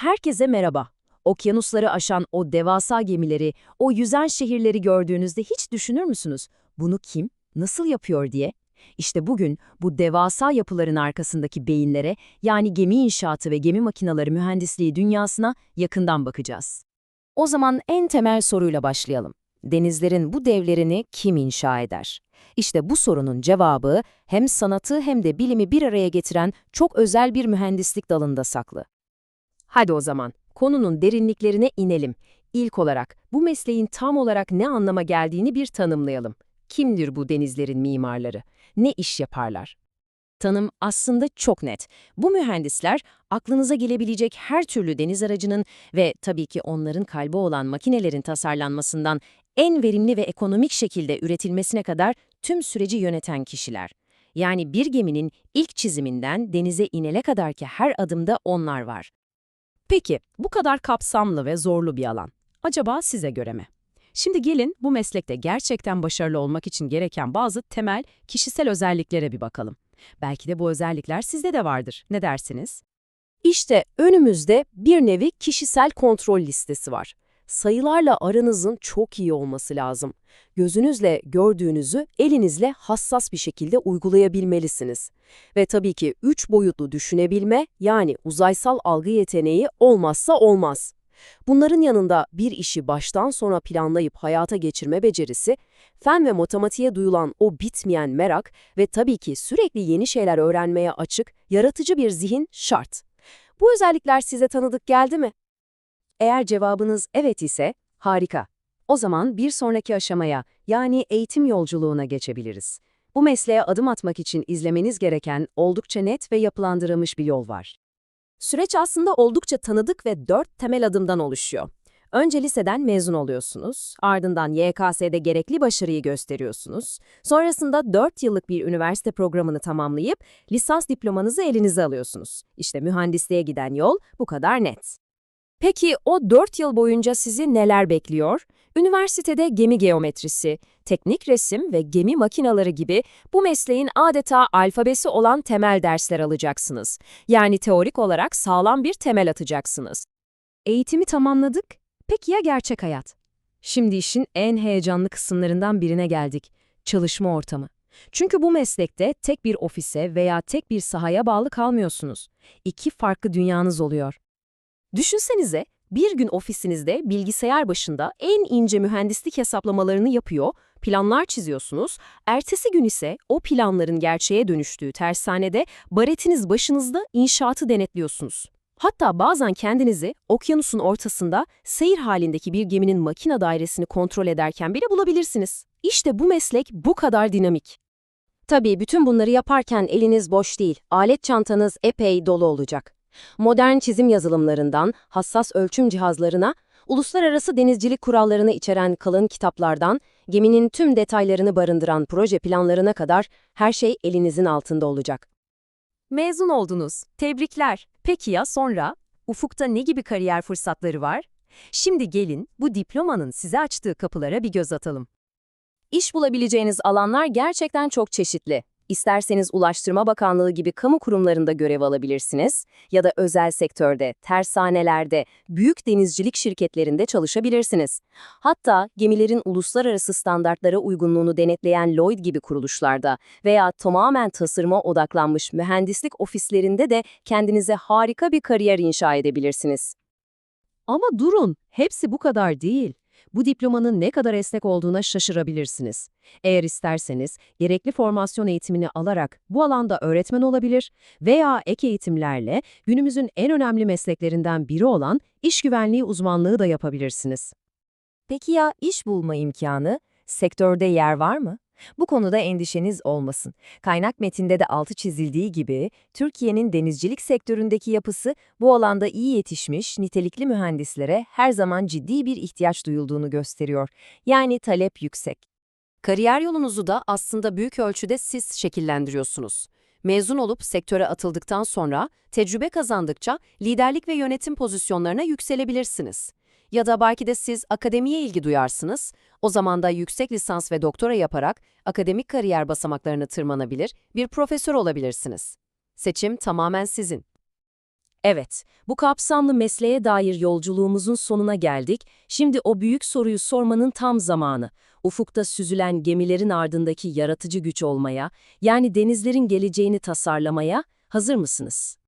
Herkese merhaba. Okyanusları aşan o devasa gemileri, o yüzen şehirleri gördüğünüzde hiç düşünür müsünüz? Bunu kim, nasıl yapıyor diye? İşte bugün bu devasa yapıların arkasındaki beyinlere, yani gemi inşaatı ve gemi makinaları mühendisliği dünyasına yakından bakacağız. O zaman en temel soruyla başlayalım. Denizlerin bu devlerini kim inşa eder? İşte bu sorunun cevabı hem sanatı hem de bilimi bir araya getiren çok özel bir mühendislik dalında saklı. Hadi o zaman konunun derinliklerine inelim. İlk olarak bu mesleğin tam olarak ne anlama geldiğini bir tanımlayalım. Kimdir bu denizlerin mimarları? Ne iş yaparlar? Tanım aslında çok net. Bu mühendisler aklınıza gelebilecek her türlü deniz aracının ve tabii ki onların kalbi olan makinelerin tasarlanmasından en verimli ve ekonomik şekilde üretilmesine kadar tüm süreci yöneten kişiler. Yani bir geminin ilk çiziminden denize inele kadarki her adımda onlar var. Peki, bu kadar kapsamlı ve zorlu bir alan. Acaba size göre mi? Şimdi gelin bu meslekte gerçekten başarılı olmak için gereken bazı temel kişisel özelliklere bir bakalım. Belki de bu özellikler sizde de vardır. Ne dersiniz? İşte önümüzde bir nevi kişisel kontrol listesi var. Sayılarla aranızın çok iyi olması lazım. Gözünüzle gördüğünüzü elinizle hassas bir şekilde uygulayabilmelisiniz. Ve tabii ki üç boyutlu düşünebilme yani uzaysal algı yeteneği olmazsa olmaz. Bunların yanında bir işi baştan sona planlayıp hayata geçirme becerisi, fen ve matematiğe duyulan o bitmeyen merak ve tabii ki sürekli yeni şeyler öğrenmeye açık, yaratıcı bir zihin şart. Bu özellikler size tanıdık geldi mi? Eğer cevabınız evet ise harika. O zaman bir sonraki aşamaya yani eğitim yolculuğuna geçebiliriz. Bu mesleğe adım atmak için izlemeniz gereken oldukça net ve yapılandırılmış bir yol var. Süreç aslında oldukça tanıdık ve dört temel adımdan oluşuyor. Önce liseden mezun oluyorsunuz, ardından YKS'de gerekli başarıyı gösteriyorsunuz, sonrasında 4 yıllık bir üniversite programını tamamlayıp lisans diplomanızı elinize alıyorsunuz. İşte mühendisliğe giden yol bu kadar net. Peki o 4 yıl boyunca sizi neler bekliyor? Üniversitede gemi geometrisi, teknik resim ve gemi makinaları gibi bu mesleğin adeta alfabesi olan temel dersler alacaksınız. Yani teorik olarak sağlam bir temel atacaksınız. Eğitimi tamamladık. Peki ya gerçek hayat? Şimdi işin en heyecanlı kısımlarından birine geldik. Çalışma ortamı. Çünkü bu meslekte tek bir ofise veya tek bir sahaya bağlı kalmıyorsunuz. İki farklı dünyanız oluyor. Düşünsenize, bir gün ofisinizde bilgisayar başında en ince mühendislik hesaplamalarını yapıyor, planlar çiziyorsunuz, ertesi gün ise o planların gerçeğe dönüştüğü tersanede baretiniz başınızda inşaatı denetliyorsunuz. Hatta bazen kendinizi okyanusun ortasında seyir halindeki bir geminin makina dairesini kontrol ederken bile bulabilirsiniz. İşte bu meslek bu kadar dinamik. Tabii bütün bunları yaparken eliniz boş değil, alet çantanız epey dolu olacak. Modern çizim yazılımlarından hassas ölçüm cihazlarına, uluslararası denizcilik kurallarını içeren kalın kitaplardan, geminin tüm detaylarını barındıran proje planlarına kadar her şey elinizin altında olacak. Mezun oldunuz. Tebrikler. Peki ya sonra? Ufukta ne gibi kariyer fırsatları var? Şimdi gelin bu diplomanın size açtığı kapılara bir göz atalım. İş bulabileceğiniz alanlar gerçekten çok çeşitli. İsterseniz Ulaştırma Bakanlığı gibi kamu kurumlarında görev alabilirsiniz ya da özel sektörde, tersanelerde, büyük denizcilik şirketlerinde çalışabilirsiniz. Hatta gemilerin uluslararası standartlara uygunluğunu denetleyen Lloyd gibi kuruluşlarda veya tamamen tasarıma odaklanmış mühendislik ofislerinde de kendinize harika bir kariyer inşa edebilirsiniz. Ama durun, hepsi bu kadar değil bu diplomanın ne kadar esnek olduğuna şaşırabilirsiniz. Eğer isterseniz gerekli formasyon eğitimini alarak bu alanda öğretmen olabilir veya ek eğitimlerle günümüzün en önemli mesleklerinden biri olan iş güvenliği uzmanlığı da yapabilirsiniz. Peki ya iş bulma imkanı? Sektörde yer var mı? Bu konuda endişeniz olmasın. Kaynak metinde de altı çizildiği gibi Türkiye'nin denizcilik sektöründeki yapısı bu alanda iyi yetişmiş, nitelikli mühendislere her zaman ciddi bir ihtiyaç duyulduğunu gösteriyor. Yani talep yüksek. Kariyer yolunuzu da aslında büyük ölçüde siz şekillendiriyorsunuz. Mezun olup sektöre atıldıktan sonra tecrübe kazandıkça liderlik ve yönetim pozisyonlarına yükselebilirsiniz. Ya da belki de siz akademiye ilgi duyarsınız, o zaman da yüksek lisans ve doktora yaparak akademik kariyer basamaklarını tırmanabilir, bir profesör olabilirsiniz. Seçim tamamen sizin. Evet, bu kapsamlı mesleğe dair yolculuğumuzun sonuna geldik. Şimdi o büyük soruyu sormanın tam zamanı. Ufukta süzülen gemilerin ardındaki yaratıcı güç olmaya, yani denizlerin geleceğini tasarlamaya hazır mısınız?